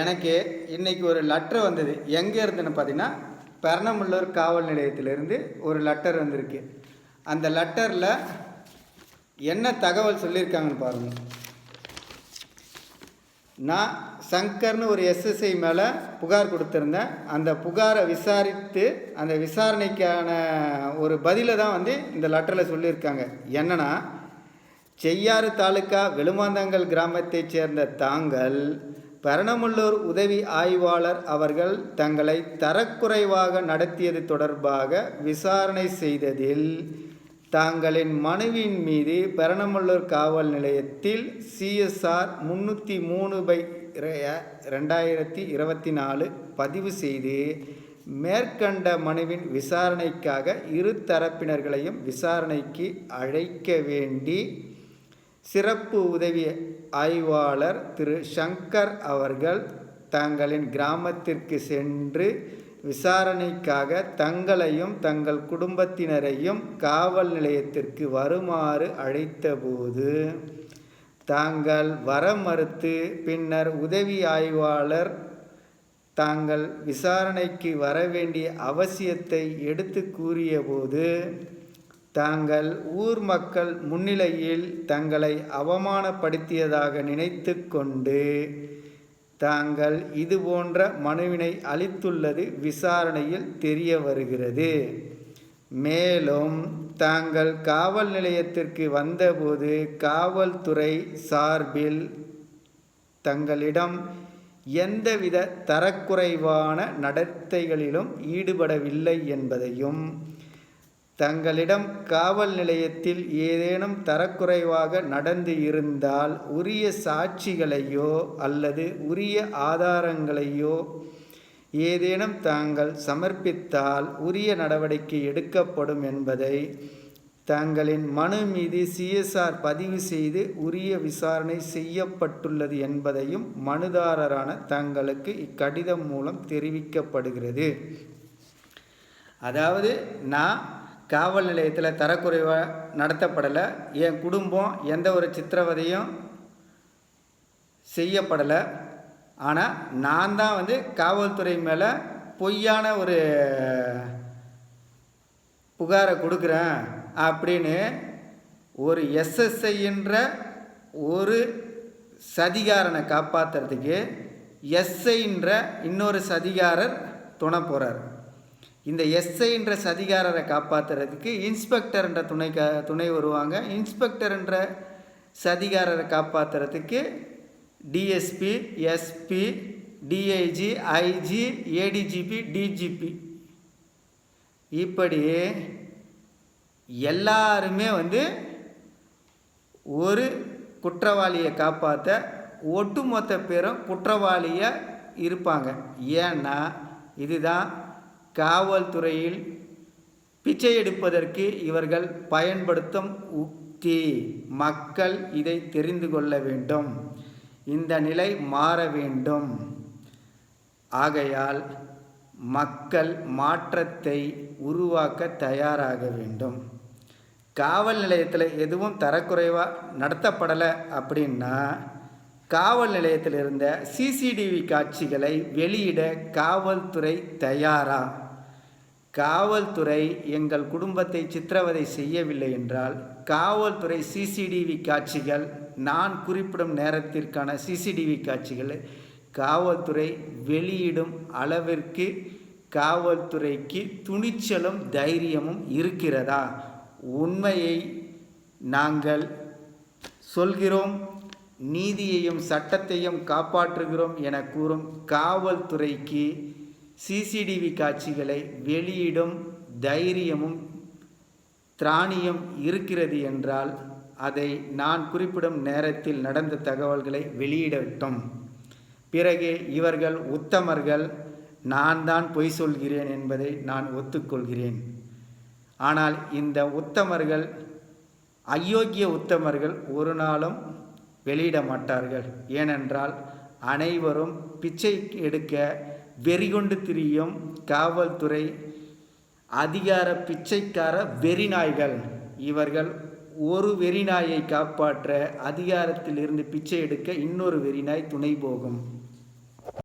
எனக்கு இன்னைக்கு ஒரு லெட்டர் வந்தது. எங்கே இருந்துன்னு பார்த்தீங்கன்னா பெரணமுள்ளூர் காவல் நிலையத்திலேருந்து ஒரு லெட்டர் வந்திருக்கு. அந்த லெட்டரில் என்ன தகவல் சொல்லியிருக்காங்கன்னு பாருங்கள் நான் சங்கர்னு ஒரு எஸ்எஸ்ஐ மேலே புகார் கொடுத்துருந்தேன். அந்த புகாரை விசாரித்து அந்த விசாரணைக்கான ஒரு பதிலை தான் வந்து இந்த லெட்டரில் சொல்லியிருக்காங்க. என்னன்னா செய்யாறு தாலுக்கா வெளுமாந்தங்கல் கிராமத்தைச் சேர்ந்த தாங்கள் பரணமுள்ளூர் உதவி ஆய்வாளர் அவர்கள் தங்களை தரக்குறைவாக நடத்தியது தொடர்பாக விசாரணை செய்ததில் தாங்களின் மனுவின் மீது பெரணமுள்ளூர் காவல் நிலையத்தில் சிஎஸ்ஆர் முன்னூற்றி மூணு பை ரெண்டாயிரத்தி இருபத்தி நாலு பதிவு செய்து மேற்கண்ட மனுவின் விசாரணைக்காக இரு தரப்பினர்களையும் விசாரணைக்கு அழைக்க வேண்டி சிறப்பு உதவி ஆய்வாளர் திரு சங்கர் அவர்கள் தங்களின் கிராமத்திற்கு சென்று விசாரணைக்காக தங்களையும் தங்கள் குடும்பத்தினரையும் காவல் நிலையத்திற்கு வருமாறு அழைத்தபோது தாங்கள் வர மறுத்து பின்னர் உதவி ஆய்வாளர் தாங்கள் விசாரணைக்கு வர வேண்டிய அவசியத்தை எடுத்து கூறியபோது தாங்கள் ஊர் மக்கள் முன்னிலையில் தங்களை அவமானப்படுத்தியதாக நினைத்து கொண்டு தாங்கள் இது போன்ற மனுவினை அளித்துள்ளது விசாரணையில் தெரிய வருகிறது. மேலும் தாங்கள் காவல் நிலையத்திற்கு வந்தபோது காவல்துறை சார்பில் தங்களிடம் எந்தவித தரக்குறைவான நடத்தைகளிலும் ஈடுபடவில்லை என்பதையும் தங்களிடம் காவல் நிலையத்தில் ஏதேனும் தரக்குறைவாக நடந்து இருந்தால் உரிய சாட்சிகளையோ அல்லது உரிய ஆதாரங்களையோ ஏதேனும் தாங்கள் சமர்ப்பித்தால் உரிய நடவடிக்கை எடுக்கப்படும் என்பதை தங்களின் மனு மீது சிஎஸ்ஆர் பதிவு செய்து உரிய விசாரணை செய்யப்பட்டுள்ளது என்பதையும் மனுதாரரான தங்களுக்கு இக்கடிதம் மூலம் தெரிவிக்கப்படுகிறது. அதாவது நான் காவல் நிலையத்தில் தரக்குறைவாக நடத்தப்படலை. என் குடும்பம் எந்த ஒரு சித்திரவதையும் செய்யப்படலை. ஆனால் நான் தான் வந்து காவல்துறை மேலே பொய்யான ஒரு புகாரை கொடுக்குறேன் அப்படின்னு ஒரு எஸ்எஸ்ஐன்ற ஒரு சதிகாரனை காப்பாற்றுறதுக்கு எஸ்ஐன்ற இன்னொரு சதிகாரர் துணை போகிறார் இந்த எஸ்ஐன்ற சதிகாரரை காப்பாற்றுறதுக்கு இன்ஸ்பெக்டர்ன்ற துணை க துணை வருவாங்க. இன்ஸ்பெக்டர்ன்ற சதிகாரரை காப்பாற்றுறதுக்கு DSP SP DIG IG ADGP DGP. இப்படி எல்லாருமே வந்து ஒரு குற்றவாளியை காப்பாற்ற ஒட்டுமொத்த பேரும் குற்றவாளியாக இருப்பாங்க. ஏன்னா இதுதான் காவல்துறையில் பிச்சை எடுப்பதற்கு இவர்கள் பயன்படுத்தும் உக்தி மக்கள் இதை தெரிந்து கொள்ள வேண்டும். இந்த நிலை மாற வேண்டும். ஆகையால் மக்கள் மாற்றத்தை உருவாக்க தயாராக வேண்டும். காவல் நிலையத்தில் எதுவும் தரக்குறைவாக நடத்தப்படலை அப்படின்னா காவல் நிலையத்தில் இருந்த சிசிடிவி காட்சிகளை வெளியிட காவல்துறை தயாரா? காவல்துறை எங்கள் குடும்பத்தை சித்திரவதை செய்யவில்லை என்றால் காவல்துறை சிசிடிவி காட்சிகள் நான் குறிப்பிடும் நேரத்திற்கான சிசிடிவி காட்சிகளை காவல்துறை வெளியிடும் அளவிற்கு காவல்துறைக்கு துணிச்சலும் தைரியமும் இருக்கிறதா? உண்மையை நாங்கள் சொல்கிறோம் நீதியையும் சட்டத்தையும் காப்பாற்றுகிறோம் என கூறும் காவல்துறைக்கு சிசிடிவி காட்சிகளை வெளியிடும் தைரியமும் திராணியம் இருக்கிறது என்றால் அதை நான் குறிப்பிடும் நேரத்தில் நடந்த தகவல்களை வெளியிடட்டும். பிறகு இவர்கள் உத்தமர்கள். நான் தான் பொய் சொல்கிறேன் என்பதை நான் ஒத்துக்கொள்கிறேன். ஆனால் இந்த உத்தமர்கள் அயோக்கிய உத்தமர்கள் ஒரு நாளும் வெளியிட மாட்டார்கள். ஏனென்றால் அனைவரும் பிச்சை எடுக்க வெறிகொண்டு திரியும் காவல்துறை அதிகார பிச்சைக்கார வெறிநாய்கள். இவர்கள் ஒரு வெறிநாயை காப்பாற்ற அதிகாரத்தில் இருந்து பிச்சை எடுக்க இன்னொரு வெறிநாய் துணை போகும்.